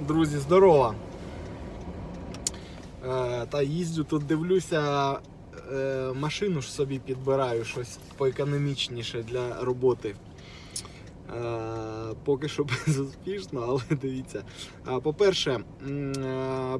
Друзі, здорово. Е, та їздю тут, дивлюся, е, машину ж собі підбираю щось поекономічніше для роботи. Е, поки що безуспішно, але дивіться. Е, По-перше, е,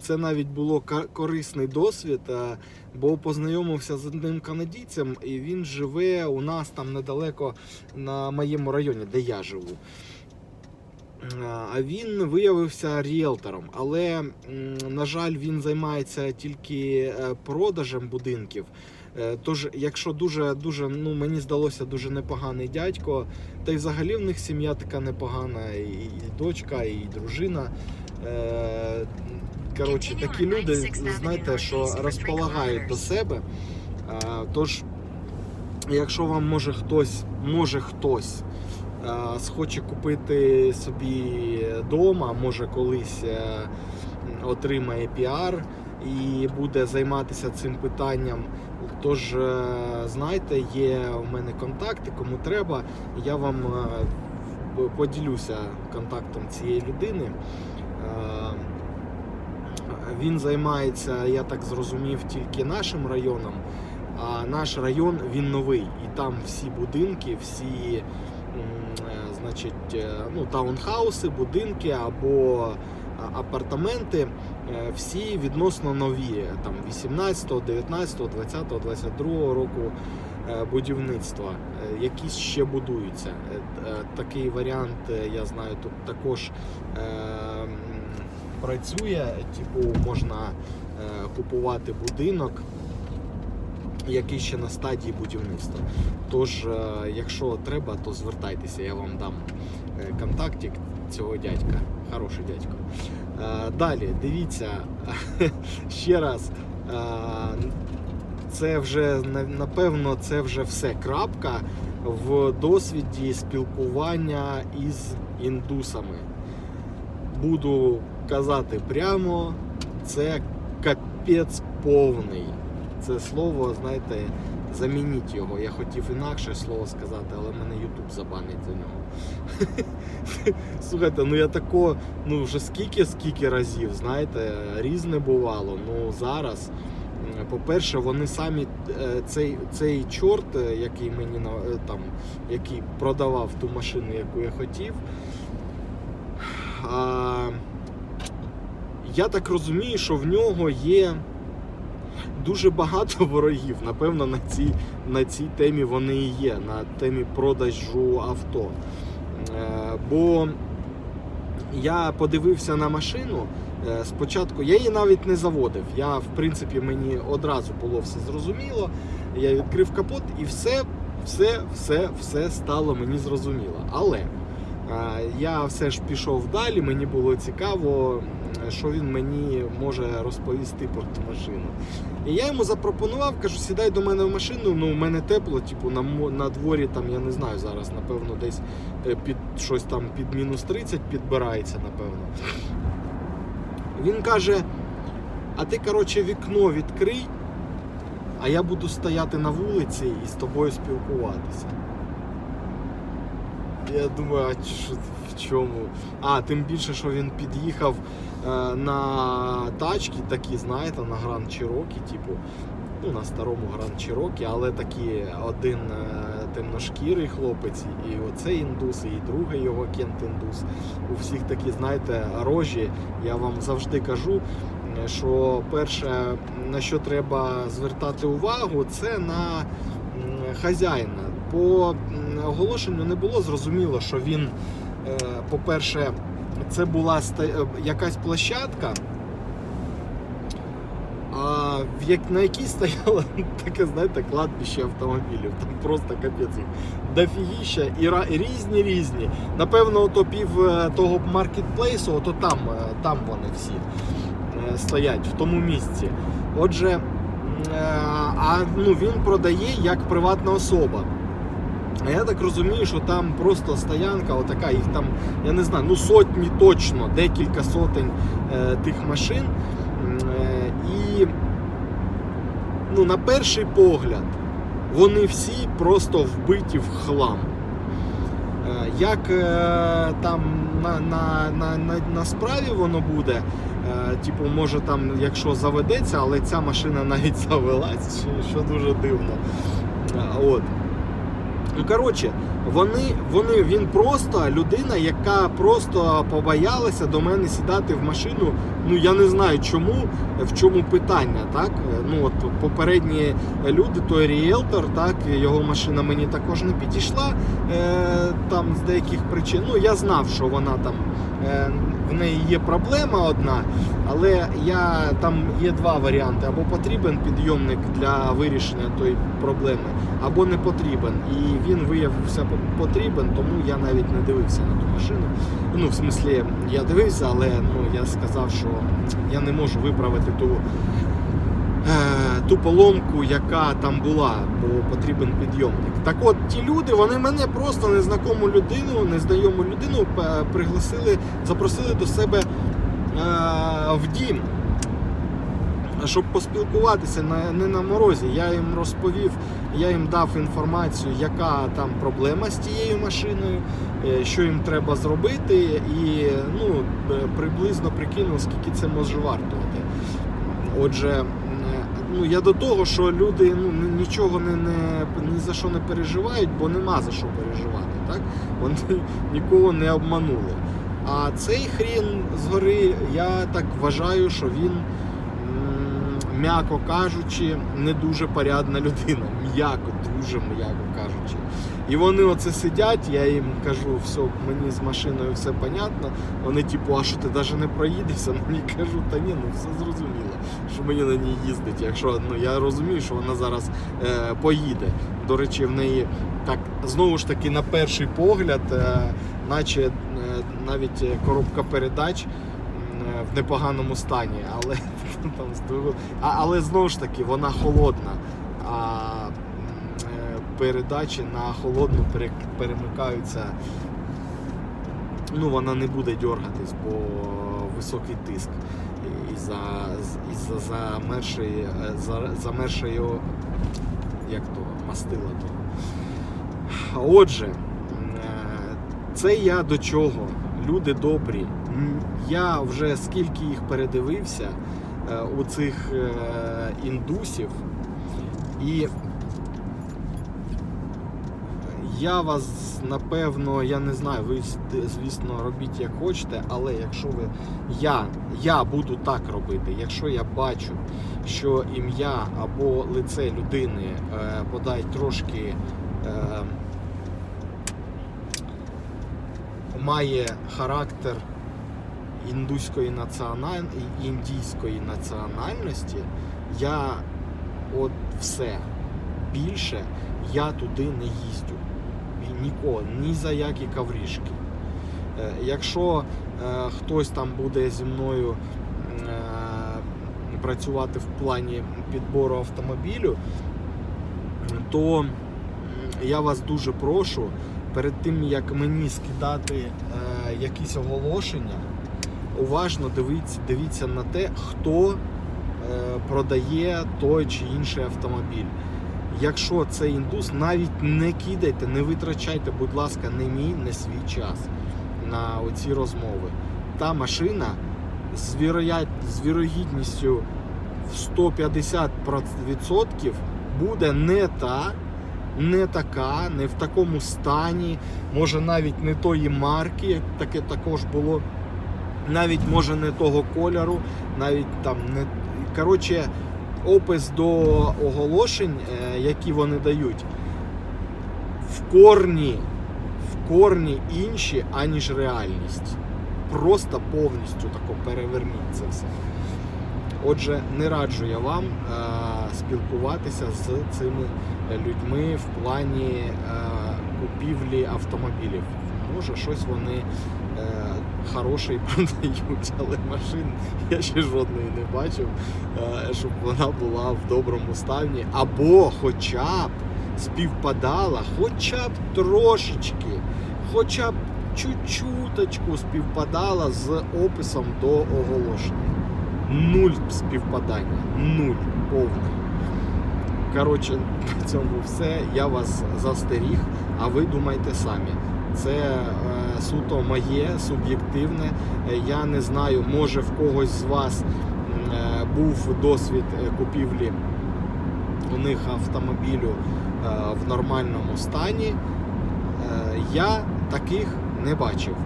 це навіть було корисний досвід, е, бо познайомився з одним канадійцем, і він живе у нас там недалеко на моєму районі, де я живу. А він виявився ріелтором, але, на жаль, він займається тільки е, продажем будинків. Е, Тож, якщо дуже, дуже, ну мені здалося дуже непоганий дядько, та й взагалі в них сім'я така непогана, і, дочка, і дружина. Е, Коротше, такі люди, знаєте, що розполагають до себе. Тож, якщо вам може хтось, може хтось схоче купити собі дома, може колись е, отримає піар і буде займатися цим питанням. Тож, е, знайте, є у мене контакти, кому треба, я вам е, поділюся контактом цієї людини. Він займається, я так зрозумів, тільки нашим районом. А наш район він новий, і там всі будинки, всі значить, е, ну, таунхауси, будинки або апартаменти, е, всі відносно нові, там 18, 19, 20, 22 року е, будівництва, якісь ще будуються. Такий варіант, я знаю, тут також працює, типу, можна купувати будинок який ще на стадії будівництва. Тож, е, якщо треба, то звертайтеся, я вам дам е, контактик цього дядька. Хороший дядько. Е, Далі, дивіться, ще раз. Це вже напевно, це вже все крапка в досвіді спілкування із індусами. Буду казати прямо, це капець повний це слово, знаєте, замініть його. Я хотів інакше слово сказати, але мене Ютуб забанить за нього. Слухайте, ну я тако, ну вже скільки, скільки разів, знаєте, різне бувало. Ну зараз, по-перше, вони самі е, цей, цей чорт, е, який мені е, там, який продавав ту машину, яку я хотів. А, я так розумію, що в нього є дуже багато ворогів. Напевно, на цій, на цій темі вони і є, на темі продажу авто. Е, бо я подивився на машину. е, Спочатку я її навіть не заводив. Я, в принципі, мені одразу було все зрозуміло. Я відкрив капот і все, все, все, все стало мені зрозуміло. Але е, я все ж пішов далі, мені було цікаво, що він мені може розповісти про ту машину. І я йому запропонував, кажу, сідай до мене в машину, ну в мене тепло, типу на, на дворі там, я не знаю, зараз, напевно, десь е, під щось там під мінус 30 підбирається, напевно. Він каже: а ти, коротше, вікно відкрий, а я буду стояти на вулиці і з тобою спілкуватися. Я думаю, а що, в чому? А, тим більше, що він під'їхав е, на тачки, такі, знаєте, на Гранд Чирокі, типу, ну, на старому Гранд Чирокі, але такі один е, темношкірий хлопець, і оцей індус, і другий його кент індус. У всіх такі, знаєте, рожі. Я вам завжди кажу, що перше, на що треба звертати увагу, це на хазяїна. По оголошенню не було зрозуміло, що він, е, по-перше, це була е, якась площадка, на якій стояло таке, знаєте, кладбище автомобілів. Там просто капець їх дофігіща і різні різні. Напевно, ото пів е, того маркетплейсу, ото там, там вони всі стоять, в тому місці. Отже, а ну, він продає як приватна особа. А я так розумію, що там просто стоянка, отака, їх там, я не знаю, ну сотні точно, декілька сотень е, тих машин. Е, і ну, на перший погляд вони всі просто вбиті в хлам. Е, Як е, там на, на, на, на, на справі воно буде, е, типу, може там, якщо заведеться, але ця машина навіть завелась, що, що дуже дивно. Е, От. Ну, коротше, вони, вони, він просто людина, яка просто побоялася до мене сідати в машину. Ну я не знаю чому, в чому питання. Так? Ну от попередні люди, той ріелтор, так, його машина мені також не підійшла е, там з деяких причин. Ну я знав, що вона там. Е, в неї є проблема одна, але я там є два варіанти: або потрібен підйомник для вирішення тої проблеми, або не потрібен. І він виявився потрібен, тому я навіть не дивився на ту машину. Ну, в смислі, я дивився, але ну, я сказав, що я не можу виправити ту, е, ту поломку, яка там була, бо потрібен підйомник. Так от, ті люди, вони мене просто незнакому людину, незнайому людину е, пригласили, запросили до себе е, в дім щоб поспілкуватися не на морозі. Я їм розповів, я їм дав інформацію, яка там проблема з тією машиною, е, що їм треба зробити, і ну, приблизно прикинув, скільки це може вартувати. Отже, ну, я до того, що люди ну, нічого не, не, ні за що не переживають, бо нема за що переживати. Так? Вони нікого не обманули. А цей хрін згори, я так вважаю, що він м'яко кажучи, не дуже порядна людина. М'яко, дуже м'яко кажучи. І вони оце сидять, я їм кажу, все, мені з машиною все понятно. Вони, типу, а що ти навіть не проїдешся? На ній кажу, та ні, ну все зрозуміло, що мені на ній їздить. Якщо ну я розумію, що вона зараз е, поїде. До речі, в неї так знову ж таки на перший погляд, е, наче е, навіть коробка передач е, в непоганому стані, але там а, але знову ж таки вона холодна. А е, передачі на холодну перемикаються. Ну, вона не буде дергатись, бо високий тиск. І за, із-за межею, за, за, межею як то, мастила То. Отже, е, це я до чого? Люди добрі. Я вже скільки їх передивився е, у цих е, індусів, і я вас напевно, я не знаю, ви звісно робіть як хочете, але якщо ви я, я буду так робити, якщо я бачу, що ім'я або лице людини е, подай трошки е, має характер індуської національ... індійської національності, я от все більше я туди не їздю. І Ніколи, ні за які каврішки. Е, Якщо е, хтось там буде зі мною е, працювати в плані підбору автомобілю, то я вас дуже прошу, перед тим як мені скидати якісь оголошення, уважно дивіться, дивіться на те, хто продає той чи інший автомобіль. Якщо це індус, навіть не кидайте, не витрачайте, будь ласка, не мій, не свій час на оці розмови. Та машина з, віроя... з вірогідністю в 150% буде не та, не така, не в такому стані, може навіть не тої марки, як таке також було, навіть може не того кольору, навіть там не. Коротше, опис до оголошень, е, які вони дають, в корні, в корні інші, аніж реальність. Просто повністю тако переверніть це все. Отже, не раджу я вам е, спілкуватися з цими людьми в плані е, купівлі автомобілів. Може, щось вони хороше і продають, але машин я ще жодної не бачив, е, щоб вона була в доброму стані. Або хоча б співпадала, хоча б трошечки, хоча б чуть-чуточку співпадала з описом до оголошення. Нуль співпадання, нуль повний. Коротше, на цьому все. Я вас застеріг, а ви думайте самі. Це суто моє, суб'єктивне. Е, Я не знаю, може в когось з вас е, був досвід е, купівлі у них автомобілю в нормальному стані. Я таких не бачив.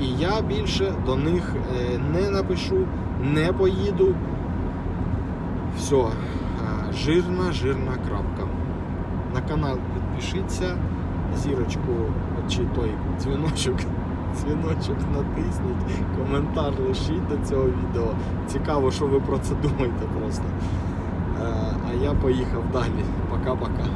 І я більше до них не напишу, не поїду. Все, жирна, жирна крапка. На канал підпишіться, зірочку чи той дзвіночок, дзвіночок натисніть, коментар лишіть до цього відео. Цікаво, що ви про це думаєте просто. Е, А я поїхав далі. Пока-пока.